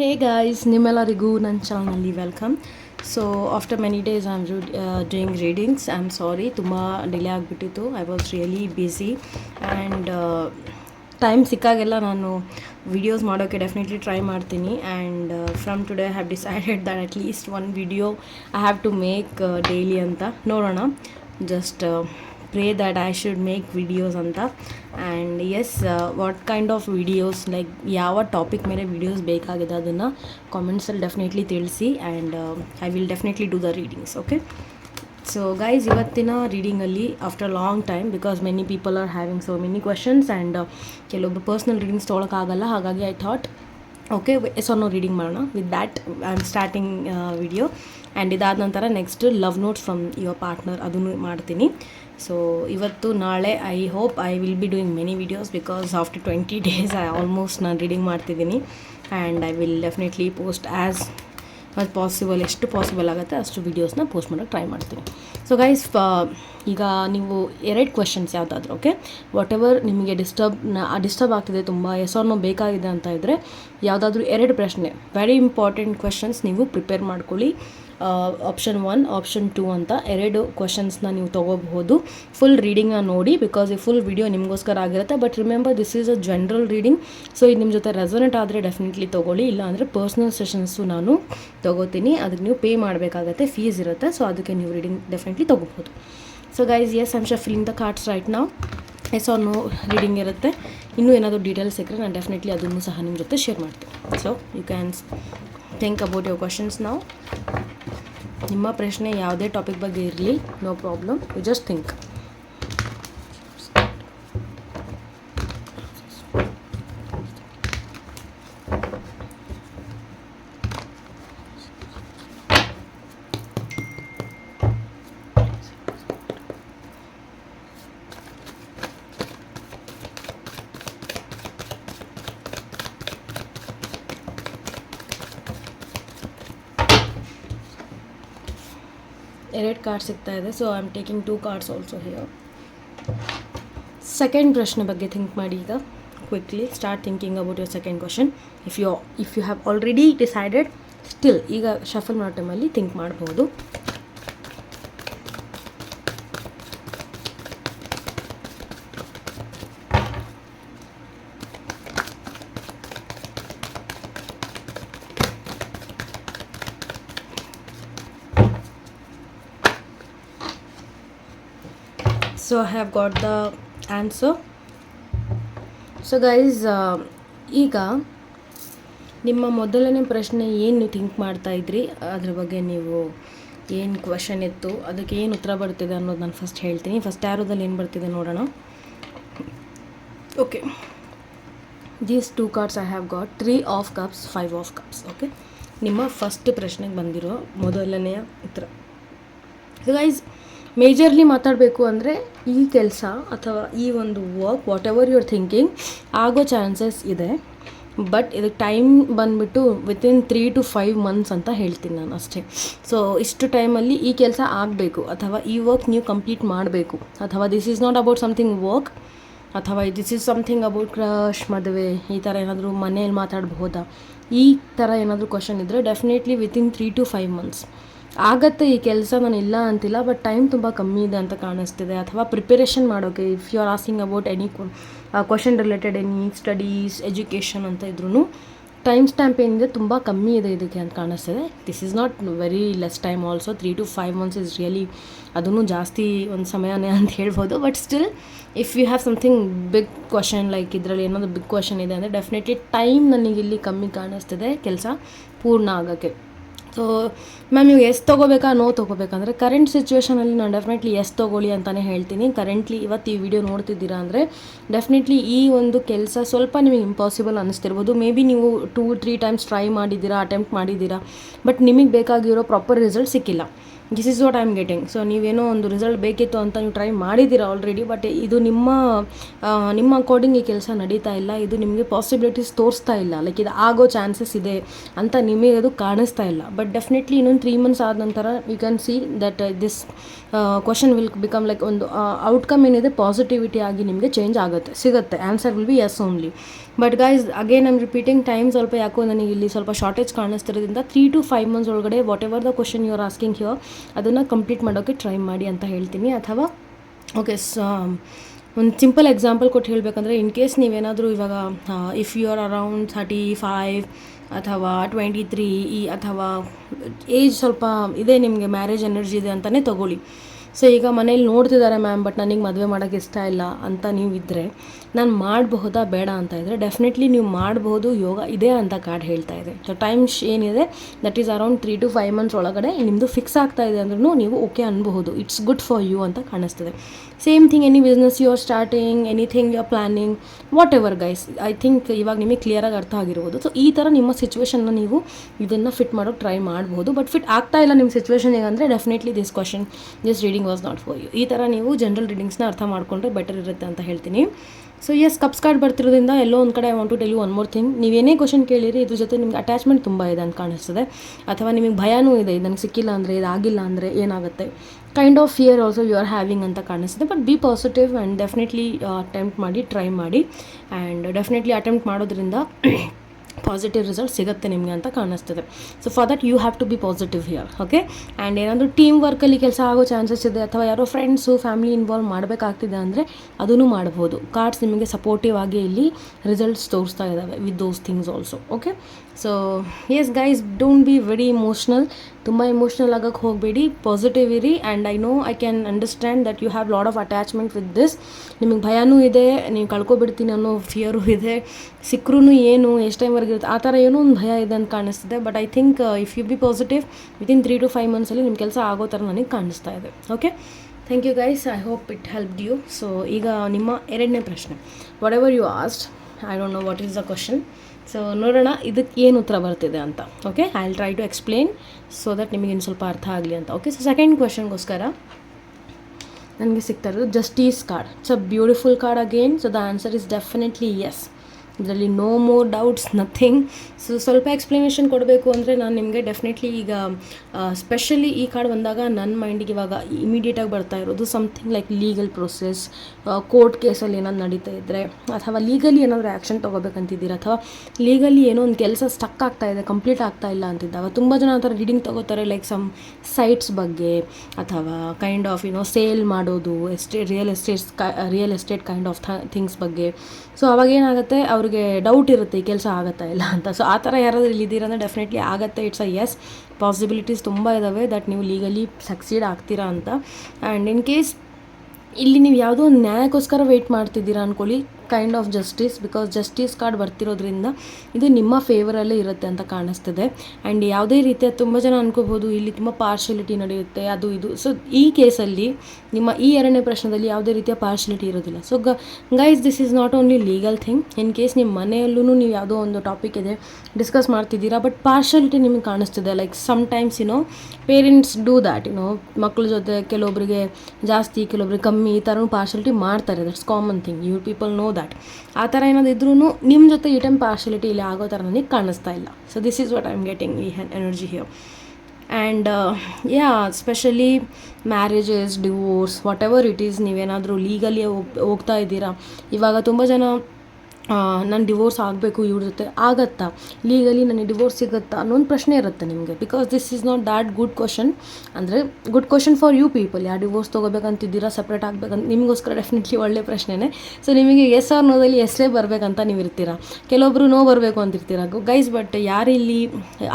Hey guys ನಿಮ್ಮೆಲ್ಲರಿಗೂ ನನ್ನ ಚಾನಲ್ನಲ್ಲಿ welcome so after many days I am doing readings I am sorry ತುಂಬ delay ಆಗಿಬಿಟ್ಟಿತ್ತು I was really busy and time ಸಿಕ್ಕಾಗೆಲ್ಲ ನಾನು videos ಮಾಡೋಕ್ಕೆ definitely try ಮಾಡ್ತೀನಿ and from today have decided that at least one video I have to make daily ಅಂತ ನೋಡೋಣ just pray that I should make videos ಅಂತ and as what kind of videos like ಯಾವ topic ಮೇಲೆ videos ಬೇಕಾಗಿದೆ ಅದನ್ನು ಕಾಮೆಂಟ್ಸಲ್ಲಿ definitely ತಿಳಿಸಿ and I will definitely do the readings okay so guys ಇವತ್ತಿನ ರೀಡಿಂಗಲ್ಲಿ after long time because many people are having so many questions and ಕೆಲವೊಬ್ಬರು personal readings ತೊಗೊಳಕ್ಕಾಗಲ್ಲ, ಹಾಗಾಗಿ I thought okay yes or no reading ಮಾಡೋಣ. With that I am starting video and ಇದಾದ ನಂತರ next love notes from your partner ಅದನ್ನು ಮಾಡ್ತೀನಿ. So ಇವತ್ತು ನಾಳೆ I hope I will be doing many videos because after twenty days I almost ನಾನು reading ಮಾಡ್ತಿದ್ದೀನಿ. And I will definitely post as ಅದು possible ಎಷ್ಟು ಪಾಸಿಬಲ್ ಆಗುತ್ತೆ ಅಷ್ಟು ವೀಡಿಯೋಸ್ನ ಪೋಸ್ಟ್ ಮಾಡೋಕ್ಕೆ ಟ್ರೈ ಮಾಡ್ತೀನಿ. ಸೊ ಗೈಸ್ ಈಗ ನೀವು ಎರಡು ಕ್ವೆಶನ್ಸ್ ಯಾವುದಾದ್ರೂ ಓಕೆ ವಾಟ್ ಎವರ್ ನಿಮಗೆ ಡಿಸ್ಟರ್ಬ್ ಡಿಸ್ಟರ್ಬ್ ಆಗ್ತಿದೆ, ತುಂಬ ಎಸ್ ಆರ್ ಬೇಕಾಗಿದೆ ಅಂತ ಇದ್ದರೆ ಯಾವುದಾದ್ರೂ ಎರಡು ಪ್ರಶ್ನೆ ವೆರಿ ಇಂಪಾರ್ಟೆಂಟ್ ಕ್ವೆಶನ್ಸ್ ನೀವು ಪ್ರಿಪೇರ್ ಮಾಡ್ಕೊಳ್ಳಿ. ಆಪ್ಷನ್ ಒನ್ ಆಪ್ಷನ್ ಟೂ ಅಂತ ಎರಡು ಕ್ವಶನ್ಸ್ನ ನೀವು ತೊಗೋಬಹುದು. ಫುಲ್ ರೀಡಿಂಗ್ನ ನೋಡಿ ಬಿಕಾಸ್ ಈ ಫುಲ್ ವಿಡಿಯೋ ನಿಮಗೋಸ್ಕರ ಆಗಿರುತ್ತೆ but remember this is a general reading so ಇದು ನಿಮ್ಮ ಜೊತೆ ರೆಸೊನೇಟ್ ಆದರೆ ಡೆಫಿನೆಟ್ಲಿ ತೊಗೊಳ್ಳಿ ಇಲ್ಲ ಅಂದರೆ ಪರ್ಸ್ನಲ್ ಸೆಷನ್ಸು ನಾನು ತೊಗೋತೀನಿ, ಅದಕ್ಕೆ ನೀವು ಪೇ ಮಾಡಬೇಕಾಗತ್ತೆ ಫೀಸ್ ಇರುತ್ತೆ ಸೊ ಅದಕ್ಕೆ ನೀವು ರೀಡಿಂಗ್ ಡೆಫಿನೆಟ್ಲಿ ತೊಗೋಬೋದು so guys yes I'm feeling the cards right ನಾವು ಎಸ್ ಆರ್ ನೋ ರೀಡಿಂಗ್ ಇರುತ್ತೆ. ಇನ್ನೂ ಏನಾದರೂ ಡೀಟೇಲ್ಸ್ ಸಿಕ್ಕರೆ ನಾನು ಡೆಫಿನೆಟ್ಲಿ ಅದನ್ನು ಸಹ ನಿಮ್ಮ ಜೊತೆ ಶೇರ್ ಮಾಡ್ತೀನಿ. So you can think about your questions ನಾವು ನಿಮ್ಮ ಪ್ರಶ್ನೆ ಯಾವುದೇ ಟಾಪಿಕ್ ಬಗ್ಗೆ ಇರಲಿ no problem you just think ಎರಡು ಕಾರ್ಡ್ ಸಿಗ್ತಾ ಇದೆ. So I am taking two cards also here second ಪ್ರಶ್ನೆ ಬಗ್ಗೆ ಥಿಂಕ್ ಮಾಡಿ ಈಗ quickly start thinking about your second question if you if you have already decided still ಈಗ shuffle ಮಾಡೋ ಟೈಮಲ್ಲಿ ಥಿಂಕ್ ಮಾಡ್ಬೋದು. So I have got the answer. So guys ಈಗ ನಿಮ್ಮ ಮೊದಲನೇ ಪ್ರಶ್ನೆ ಏನು ಥಿಂಕ್ ಮಾಡ್ತಾ ಇದ್ರಿ? ಅದ್ರ ಬಗ್ಗೆ ನೀವು ಏನು ಕ್ವಶನ್ ಇತ್ತು? ಅದಕ್ಕೆ ಏನು ಉತ್ತರ ಬರ್ತಿದೆ ಅನ್ನೋದು ನಾನು ಫಸ್ಟ್ ಹೇಳ್ತೀನಿ. ಫಸ್ಟ್ ಯಾರೋದಲ್ಲಿ ಏನು ಬರ್ತಿದೆ ನೋಡೋಣ. Okay these two cards I have got three of cups five of cups okay ನಿಮ್ಮ ಫಸ್ಟ್ ಪ್ರಶ್ನೆಗೆ ಬಂದಿರೋ ಮೊದಲನೆಯ ಉತ್ತರ. ಗೈಸ್ ಮೇಜರ್ಲಿ ಮಾತಾಡಬೇಕು ಅಂದರೆ ಈ ಕೆಲಸ ಅಥವಾ ಈ ಒಂದು work whatever your thinking ಆಗೋ ಚಾನ್ಸಸ್ ಇದೆ. ಬಟ್ ಇದಕ್ಕೆ ಟೈಮ್ ಬಂದುಬಿಟ್ಟು within three to five months ಅಂತ ಹೇಳ್ತೀನಿ ನಾನು ಅಷ್ಟೇ. ಸೊ ಇಷ್ಟು ಟೈಮಲ್ಲಿ ಈ ಕೆಲಸ ಆಗಬೇಕು ಅಥವಾ ಈ ವರ್ಕ್ ನೀವು ಕಂಪ್ಲೀಟ್ ಮಾಡಬೇಕು. ಅಥವಾ this is not about something work ಅಥವಾ this is something about crush ಮದುವೆ, ಈ ಥರ ಏನಾದರೂ ಮನೆಯಲ್ಲಿ ಮಾತಾಡಬಹುದಾ? ಈ ಥರ ಏನಾದರೂ ಕ್ವಶನ್ ಇದ್ದರೆ definitely within three to five months ಆಗತ್ತೆ ಈ ಕೆಲಸ ನಾನು ಇಲ್ಲ ಅಂತಿಲ್ಲ ಬಟ್ ಟೈಮ್ ತುಂಬ ಕಮ್ಮಿ ಇದೆ ಅಂತ ಕಾಣಿಸ್ತಿದೆ. ಅಥವಾ ಪ್ರಿಪರೇಷನ್ ಮಾಡೋಕೆ if you are asking about any question related any studies education ಅಂತ ಇದ್ರೂ ಟೈಮ್ ಸ್ಟ್ಯಾಂಪ್ ಏನಿದೆ ತುಂಬ ಕಮ್ಮಿ ಇದೆ ಇದಕ್ಕೆ ಅಂತ ಕಾಣಿಸ್ತಿದೆ. This is not very less time also three to five months is really ಅದನ್ನು ಜಾಸ್ತಿ ಒಂದು ಸಮಯನೇ ಅಂತ ಹೇಳ್ಬೋದು. But still if you have something big question like ಇದರಲ್ಲಿ ಏನಾದರೂ ಬಿಗ್ ಕ್ವಶನ್ ಇದೆ ಅಂದರೆ ಡೆಫಿನೆಟ್ಲಿ ಟೈಮ್ ನನಗಿಲ್ಲಿ ಕಮ್ಮಿ ಕಾಣಿಸ್ತಿದೆ. ಕೆಲಸ ಪೂರ್ಣ ಆಗೋಕ್ಕೆ. ಸೊ ಮ್ಯಾಮ್ ನೀವು ಎಸ್ ತೊಗೋಬೇಕಾ, ನೋ ತೊಗೋಬೇಕಂದ್ರೆ ಕರೆಂಟ್ ಸಿಚುವೇಷನಲ್ಲಿ ನಾನು ಡೆಫಿನೆಟ್ಲಿ ಎಸ್ ತೊಗೊಳ್ಳಿ ಅಂತಲೇ ಹೇಳ್ತೀನಿ. ಕರೆಂಟ್ಲಿ ಇವತ್ತು ಈ ವಿಡಿಯೋ ನೋಡ್ತಿದ್ದೀರಾ ಅಂದರೆ ಡೆಫಿನೆಟ್ಲಿ ಈ ಒಂದು ಕೆಲಸ ಸ್ವಲ್ಪ ನಿಮಗೆ ಇಂಪಾಸಿಬಲ್ ಅನ್ನಿಸ್ತಿರ್ಬೋದು ಮೇ ಬಿ ನೀವು ಟೂ ತ್ರೀ ಟೈಮ್ಸ್ ಟ್ರೈ ಮಾಡಿದ್ದೀರಾ ಅಟೆಂಪ್ಟ್ ಮಾಡಿದ್ದೀರಾ ಬಟ್ ನಿಮಗೆ ಬೇಕಾಗಿರೋ ಪ್ರಾಪರ್ ರಿಸಲ್ಟ್ ಸಿಕ್ಕಿಲ್ಲ. This is what I am getting so ನೀವೇನೋ ಒಂದು ರಿಸಲ್ಟ್ ಬೇಕಿತ್ತು ಅಂತ ನೀವು ಟ್ರೈ ಮಾಡಿದ್ದೀರಾ ಆಲ್ರೆಡಿ ಬಟ್ ಇದು ನಿಮ್ಮ ನಿಮ್ಮ ಅಕಾರ್ಡಿಂಗ್ ಈ ಕೆಲಸ ನಡೀತಾ ಇಲ್ಲ. ಇದು ನಿಮಗೆ ಪಾಸಿಬಿಲಿಟೀಸ್ ತೋರಿಸ್ತಾ ಇಲ್ಲ. ಲೈಕ್ ಇದು ಆಗೋ ಚಾನ್ಸಸ್ ಇದೆ ಅಂತ ನಿಮಗೆ ಅದು ಕಾಣಿಸ್ತಾ ಇಲ್ಲ. ಬಟ್ ಡೆಫಿನೆಟ್ಲಿ ಇನ್ನೊಂದು ತ್ರೀ ಮಂತ್ಸ್ ಆದ ನಂತರ you can see that this question will become like ಒಂದು ಔಟ್ಕಮ್ ಏನಿದೆ ಪಾಸಿಟಿವಿಟಿ ಆಗಿ ನಿಮಗೆ ಚೇಂಜ್ ಆಗುತ್ತೆ, ಸಿಗುತ್ತೆ. Answer will be yes only but guys again I'm repeating time ಸ್ವಲ್ಪ ಯಾಕೋ ನನಗೆ ಇಲ್ಲಿ ಸ್ವಲ್ಪ ಶಾರ್ಟೇಜ್ ಕಾಣಿಸ್ತಿರೋದ್ರಿಂದ ತ್ರೀ ಟು ಫೈವ್ ಮಂತ್ಸ್ ಒಳಗಡೆ whatever the question you are asking here ಅದನ್ನು ಕಂಪ್ಲೀಟ್ ಮಾಡೋಕ್ಕೆ ಟ್ರೈ ಮಾಡಿ ಅಂತ ಹೇಳ್ತೀನಿ. ಅಥವಾ ಓಕೆ ಒಂದು ಸಿಂಪಲ್ ಎಕ್ಸಾಂಪಲ್ ಕೊಟ್ಟು ಹೇಳಬೇಕಂದ್ರೆ ಇನ್ ಕೇಸ್ ನೀವೇನಾದರೂ ಇವಾಗ if you are around thirty five ಅಥವಾ ಟ್ವೆಂಟಿ ತ್ರೀ ಈ, ಅಥವಾ ಏಜ್ ಸ್ವಲ್ಪ ಇದೆ, ನಿಮಗೆ ಮ್ಯಾರೇಜ್ ಎನರ್ಜಿ ಇದೆ ಅಂತಲೇ ತೊಗೊಳ್ಳಿ. ಸೊ ಈಗ ಮನೇಲಿ ನೋಡ್ತಿದ್ದಾರೆ ಮ್ಯಾಮ್ ಬಟ್ ನನಗೆ ಮದುವೆ ಮಾಡೋಕ್ಕೆ ಇಷ್ಟ ಇಲ್ಲ ಅಂತ ನೀವು ಇದ್ದರೆ ನಾನು ಮಾಡಬಹುದಾ ಬೇಡ ಅಂತ ಇದ್ದರೆ ಡೆಫಿನೆಟ್ಲಿ ನೀವು ಮಾಡಬಹುದು, ಯೋಗ ಇದೆ ಅಂತ ಕಾರ್ಡ್ ಹೇಳ್ತಾ ಇದೆ. ಸೊ ಟೈಮ್ಸ್ ಏನಿದೆ that is around three to five months ಒಳಗಡೆ ನಿಮ್ಮದು ಫಿಕ್ಸ್ ಆಗ್ತಾ ಇದೆ ಅಂದ್ರೂ ನೀವು ಓಕೆ ಅನ್ಬಹುದು. ಇಟ್ಸ್ ಗುಡ್ ಫಾರ್ ಯು ಅಂತ ಕಾಣಿಸ್ತದೆ. Same thing any business you are starting anything you are planning whatever guys I think ಇವಾಗ ನಿಮಗೆ ಕ್ಲಿಯರಾಗಿ ಅರ್ಥ ಆಗಿರ್ಬೋದು. ಸೊ ಈ ಥರ ನಿಮ್ಮ ಸಿಚುವೇಶನ್ನ ನೀವು ಇದನ್ನು ಫಿಟ್ ಮಾಡೋಕ್ಕೆ ಟ್ರೈ ಮಾಡ್ಬೋದು. ಬಟ್ ಫಿಟ್ ಆಗ್ತಾ ಇಲ್ಲ ನಿಮ್ಮ situation ಹೇಗಂದರೆ definitely this question this reading was not for you ಈ ಥರ ನೀವು ಜನರಲ್ ರೀಡಿಂಗ್ಸ್ನ ಅರ್ಥ ಮಾಡಿಕೊಂಡ್ರೆ ಬೆಟರ್ ಇರುತ್ತೆ ಅಂತ ಹೇಳ್ತೀನಿ. ಸೊ ಎಸ್ ಕಪ್ಸ್ ಕಾರ್ಡ್ ಬರ್ತಿರೋದ್ರಿಂದ ಎಲ್ಲೋ ಒಂದು ಕಡೆ I want to tell you one more thing ನೀವೇನೇ ಕ್ವಶನ್ ಕೇಳಿರಿ, ಇದ್ರ ಜೊತೆ ನಿಮ್ಗೆ ಅಟ್ಯಾಚ್ಮೆಂಟ್ ತುಂಬ ಇದೆ ಅಂತ ಕಾಣಿಸ್ತದೆ. ಅಥವಾ ನಿಮಗೆ ಭಯನೂ ಇದೆ ನನಗೆ ಸಿಕ್ಕಿಲ್ಲ ಅಂದರೆ, ಇದಾಗಿಲ್ಲ ಅಂದರೆ ಏನಾಗುತ್ತೆ? Kind of fear also you are having ಅಂತ ಕಾಣಿಸ್ತದೆ. But be positive and definitely attempt ಮಾಡಿ ಟ್ರೈ ಮಾಡಿ. ಆ್ಯಂಡ್ ಡೆಫಿನೆಟ್ಲಿ ಅಟೆಂಪ್ಟ್ ಮಾಡೋದ್ರಿಂದ ಪಾಸಿಟಿವ್ ರಿಸಲ್ಟ್ ಸಿಗುತ್ತೆ ನಿಮಗೆ ಅಂತ ಕಾಣಿಸ್ತದೆ. So for that you have to be positive here okay and ಏನಾದರೂ ಟೀಮ್ ವರ್ಕಲ್ಲಿ ಕೆಲಸ ಆಗೋ ಚಾನ್ಸಸ್ ಇದೆ, ಅಥವಾ ಯಾರೋ ಫ್ರೆಂಡ್ಸು ಫ್ಯಾಮಿಲಿ ಇನ್ವಾಲ್ವ್ ಮಾಡಬೇಕಾಗ್ತಿದೆ ಅಂದರೆ ಅದನ್ನು ಮಾಡ್ಬೋದು. ಕಾರ್ಡ್ಸ್ ನಿಮಗೆ ಸಪೋರ್ಟಿವ್ ಆಗಿ ಇಲ್ಲಿ ರಿಸಲ್ಟ್ಸ್ ತೋರಿಸ್ತಾ ಇದ್ದಾವೆ with those things also okay so yes guys don't be very emotional ತುಂಬ ಇಮೋಷ್ನಲ್ ಆಗೋಕ್ಕೆ ಹೋಗಬೇಡಿ. ಪಾಸಿಟಿವ್ ಇರಿ. And I know I can understand that you have lot of attachment with this ನಿಮಗೆ ಭಯನೂ ಇದೆ. ನೀವು ಕಳ್ಕೊಬಿಡ್ತೀನಿ ಅನ್ನೋ ಫಿಯರು ಇದೆ. ಸಿಕ್ಕರೂ ಏನು, ಎಷ್ಟು ಟೈಮ್ವರೆಗೆ ಇರುತ್ತೆ, ಆ ಥರ ಏನೋ ಒಂದು ಭಯ ಇದೆ ಅಂತ ಕಾಣಿಸ್ತಿದೆ. But I think if you be positive within three to five ಮಂತ್ಸಲ್ಲಿ ನಿಮ್ಮ ಕೆಲಸ ಆಗೋ ಥರ ನನಗೆ ಕಾಣಿಸ್ತಾ ಇದೆ. Okay thank you guys I hope it help you so ಈಗ ನಿಮ್ಮ ಎರಡನೇ ಪ್ರಶ್ನೆ. Whatever you asked I don't know what is the question so ನೋಡೋಣ ಇದಕ್ಕೆ ಏನು ಉತ್ತರ ಬರ್ತಿದೆ ಅಂತ. Okay I will try to explain so that ನಿಮಗೆ ಇನ್ನು ಸ್ವಲ್ಪ ಅರ್ಥ ಆಗಲಿ ಅಂತ. ಓಕೆ ಸೊ ಸೆಕೆಂಡ್ ಕ್ವೆಶನ್ಗೋಸ್ಕರ ನನಗೆ ಸಿಗ್ತಾ ಇರೋದು justice card it's a beautiful card again so the answer is definitely yes ಇದರಲ್ಲಿ no more doubts nothing so ಸ್ವಲ್ಪ ಎಕ್ಸ್ಪ್ಲನೇಷನ್ ಕೊಡಬೇಕು ಅಂದರೆ ನಾನು ನಿಮಗೆ ಡೆಫಿನೆಟ್ಲಿ ಈಗ ಸ್ಪೆಷಲಿ ಈ ಕಾರ್ಡ್ ಬಂದಾಗ ನನ್ನ ಮೈಂಡಿಗೆ ಇವಾಗ ಇಮಿಡಿಯೇಟಾಗಿ ಬರ್ತಾ ಇರೋದು something like legal process court ಕೇಸಲ್ಲಿ ಏನಾದ್ರು ನಡೀತಾ ಇದ್ದರೆ ಅಥವಾ ಲೀಗಲಿ ಏನಾದರೂ ಆ್ಯಕ್ಷನ್ ತೊಗೋಬೇಕಂತಿದ್ದೀರಾ, ಅಥವಾ ಲೀಗಲಿ ಏನೋ ಒಂದು ಕೆಲಸ ಸ್ಟಕ್ ಆಗ್ತಾ ಇದೆ ಕಂಪ್ಲೀಟ್ ಆಗ್ತಾ ಇಲ್ಲ ಅಂತಿದ್ದಾಗ ತುಂಬ ಜನ ಆ ಥರ ರೀಡಿಂಗ್ ತೊಗೋತಾರೆ ಲೈಕ್ ಸಮ್ ಸೈಟ್ಸ್ ಬಗ್ಗೆ, ಅಥವಾ ಕೈಂಡ್ ಆಫ್ ಏನೋ ಸೇಲ್ ಮಾಡೋದು estate real estates real estate kind of things ಬಗ್ಗೆ. ಸೊ ಅವಾಗ ಏನಾಗುತ್ತೆ ಅವ್ರಿಗೆ ಡೌಟ್ ಇರುತ್ತೆ ಈ ಕೆಲಸ ಆಗುತ್ತಾ ಇಲ್ಲ ಅಂತ. ಸೊ ಆ ಥರ ಯಾರಾದರೂ ಇಲ್ಲಿ ಇದ್ದೀರಾ ಅಂದರೆ ಡೆಫಿನೆಟ್ಲಿ ಆಗುತ್ತೆ ಇಟ್ಸ್ ಅ ಎಸ್ ಪಾಸಿಬಿಲಿಟೀಸ್ ತುಂಬ ಇದ್ದಾವೆ ದಟ್ ನೀವು ಲೀಗಲಿ ಸಕ್ಸೀಡ್ ಆಗ್ತೀರಾ ಅಂತ. ಆ್ಯಂಡ್ ಇನ್ ಕೇಸ್ ಇಲ್ಲಿ ನೀವು ಯಾವುದೋ ಒಂದು ನ್ಯಾಯಕ್ಕೋಸ್ಕರ ವೆಯ್ಟ್ ಮಾಡ್ತಿದ್ದೀರಾ ಅಂದ್ಕೊಳ್ಳಿ kind of justice because justice card ಬರ್ತಿರೋದ್ರಿಂದ ಇದು ನಿಮ್ಮ ಫೇವರಲ್ಲೇ ಇರುತ್ತೆ ಅಂತ ಕಾಣಿಸ್ತದೆ. ಆ್ಯಂಡ್ ಯಾವುದೇ ರೀತಿಯ ತುಂಬ ಜನ ಅನ್ಕೋಬೋದು ಇಲ್ಲಿ ತುಂಬ ಪಾರ್ಶಿಯಲಿಟಿ ನಡೆಯುತ್ತೆ, ಅದು ಇದು. ಸೊ ಈ ಕೇಸಲ್ಲಿ ನಿಮ್ಮ ಈ ಎರಡನೇ ಪ್ರಶ್ನೆದಲ್ಲಿ ಯಾವುದೇ ರೀತಿಯ ಪಾರ್ಶಿಯಲಿಟಿ ಇರೋದಿಲ್ಲ. So guys this is not only legal thing in case ನಿಮ್ಮ ಮನೆಯಲ್ಲೂ ನೀವು ಯಾವುದೋ ಒಂದು ಟಾಪಿಕ್ ಇದೆ ಡಿಸ್ಕಸ್ ಮಾಡ್ತಿದ್ದೀರಾ ಬಟ್ ಪಾರ್ಶಿಯಲಿಟಿ ನಿಮಗೆ ಕಾಣಿಸ್ತಿದೆ. Like sometimes you know parents do that you know ಮಕ್ಕಳ ಜೊತೆ ಕೆಲವೊಬ್ಬರಿಗೆ ಜಾಸ್ತಿ, ಕೆಲವೊಬ್ರಿಗೆ ಕಮ್ಮಿ ಈ ಥರನೂ ಪಾರ್ಶಿಯಲಿಟಿ ಮಾಡ್ತಾರೆ. That's common thing you people know that ಆ ಥರ ಏನಾದ್ರು ಇದ್ರೂ ನಿಮ್ಮ ಜೊತೆ ಈ ಟೈಮ್ ಪಾರ್ಶಲಿಟಿ ಇಲ್ಲಿ ಆಗೋ ಥರ ನನಗೆ ಕಾಣಿಸ್ತಾ ಇಲ್ಲ. So this is what I am getting ಈ energy here and yeah especially marriages divorce whatever it is ನೀವೇನಾದರೂ ಲೀಗಲಿ ಹೋಗ್ತಾ ಇದ್ದೀರಾ, ಇವಾಗ ತುಂಬ ಜನ ನಾನು ಡಿವೋರ್ಸ್ ಆಗಬೇಕು ಇವ್ರ ಜೊತೆ ಆಗತ್ತಾ? ಲೀಗಲಿ ನನಗೆ ಡಿವೋರ್ಸ್ ಸಿಗುತ್ತಾ ಅನ್ನೋ ಒಂದು ಪ್ರಶ್ನೆ ಇರುತ್ತೆ ನಿಮಗೆ. Because this is not that good question ಅಂದರೆ good question for you people ಯಾರು ಡಿವೋರ್ಸ್ ತೊಗೋಬೇಕಂತಿದ್ದೀರಾ ಸಪ್ರೇಟ್ ಆಗಬೇಕಂತ? ನಿಮಗೋಸ್ಕರ ಡೆಫಿನೆಟ್ಲಿ ಒಳ್ಳೆ ಪ್ರಶ್ನೆನೇ. ಸೊ ನಿಮಗೆ ಎಸ್ ಆರ್ ನೋದಲ್ಲಿ ಎಸ್ಸೇ ಬರಬೇಕಂತ ನೀವು ಇರ್ತೀರಾ? ಕೆಲವೊಬ್ಬರು ನೋ ಬರಬೇಕು ಅಂತಿರ್ತೀರ ಗೈಸ್ ಬಟ್ ಯಾರು ಇಲ್ಲಿ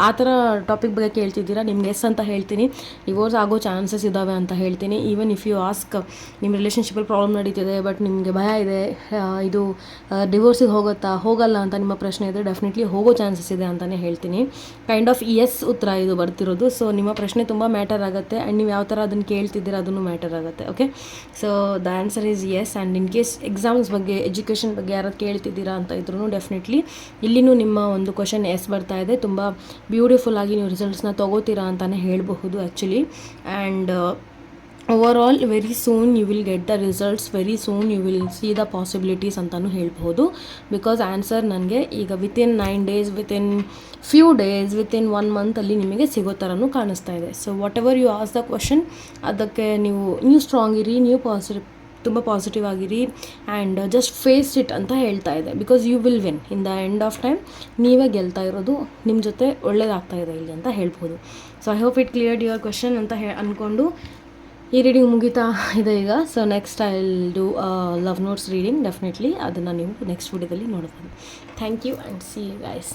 ಆ ಥರ ಟಾಪಿಕ್ ಬಗ್ಗೆ ಕೇಳ್ತಿದ್ದೀರಾ? ನಿಮ್ಗೆ ಎಸ್ ಅಂತ ಹೇಳ್ತೀನಿ. ಡಿವೋರ್ಸ್ ಆಗೋ ಚಾನ್ಸಸ್ ಇದ್ದಾವೆ ಅಂತ ಹೇಳ್ತೀನಿ. ಈವನ್ ಇಫ್ ಯು ಆಸ್ಕ್ ನಿಮ್ಮ ರಿಲೇಷನ್ಶಿಪಲ್ಲಿ ಪ್ರಾಬ್ಲಮ್ ನಡೀತಿದೆ ಬಟ್ ನಿಮಗೆ ಭಯ ಇದೆ ಇದು ಇದು ಹೋಗುತ್ತಾ ಹೋಗಲ್ಲ ಅಂತ ನಿಮ್ಮ ಪ್ರಶ್ನೆ ಇದ್ದರೆ ಡೆಫಿನೆಟ್ಲಿ ಹೋಗೋ ಚಾನ್ಸಸ್ ಇದೆ ಅಂತಲೇ ಹೇಳ್ತೀನಿ. ಕೈಂಡ್ ಆಫ್ ಎಸ್ ಉತ್ತರ ಇದು ಬರ್ತಿರೋದು. ಸೊ ನಿಮ್ಮ ಪ್ರಶ್ನೆ ತುಂಬ ಮ್ಯಾಟರ್ ಆಗುತ್ತೆ ಆ್ಯಂಡ್ ನೀವು ಯಾವ ಥರ ಅದನ್ನು ಕೇಳ್ತಿದ್ದೀರಾ ಅದನ್ನು ಮ್ಯಾಟರ್ ಆಗುತ್ತೆ okay so the answer is yes and in case exams ಬಗ್ಗೆ ಎಜುಕೇಷನ್ ಬಗ್ಗೆ ಯಾರಾದ್ರು ಕೇಳ್ತಿದ್ದೀರಾ ಅಂತ ಇದ್ರೂ ಡೆಫಿನೆಟ್ಲಿ ಇಲ್ಲಿನೂ ನಿಮ್ಮ ಒಂದು ಕ್ವಶನ್ ಎಸ್ ಬರ್ತಾ ಇದೆ. ತುಂಬ ಬ್ಯೂಟಿಫುಲ್ ಆಗಿ ನೀವು ರಿಸಲ್ಟ್ಸ್ನ ತೊಗೋತೀರಾ ಅಂತಲೇ ಹೇಳಬಹುದು actually and overall very soon you will get the results very soon you will see the possibilities ಅಂತಲೂ ಹೇಳ್ಬೋದು ಬಿಕಾಸ್ ಆನ್ಸರ್ ನನಗೆ ಈಗ within nine days within few days within one ಮಂತಲ್ಲಿ ನಿಮಗೆ ಸಿಗೋ ಥರನೂ ಕಾಣಿಸ್ತಾ ಇದೆ. So whatever you ask the question ಅದಕ್ಕೆ ನೀವು ನೀವು ಸ್ಟ್ರಾಂಗ್ ಇರಿ, ನೀವು ಪಾಸಿಟಿವ್ ತುಂಬ ಪಾಸಿಟಿವ್ ಆಗಿರಿ ಆ್ಯಂಡ್ ಜಸ್ಟ್ ಫೇಸ್ ಇಟ್ ಅಂತ ಹೇಳ್ತಾ ಇದೆ. Because you will win in the end of time ನೀವೇ ಗೆಲ್ತಾ ಇರೋದು ನಿಮ್ಮ ಜೊತೆ ಒಳ್ಳೇದಾಗ್ತಾ ಇದೆ ಇಲ್ಲಿ ಅಂತ ಹೇಳ್ಬೋದು so I hope it cleared your question ಅಂತ ಹೇ ಅಂದ್ಕೊಂಡು ಈ ರೀಡಿಂಗ್ ಮುಗಿತಾ ಇದೆ ಈಗ. So next I will do love notes reading definitely ಅದನ್ನು ನೀವು ನೆಕ್ಸ್ಟ್ ವಿಡಿಯೋದಲ್ಲಿ ನೋಡ್ತೀನಿ thank you and see you guys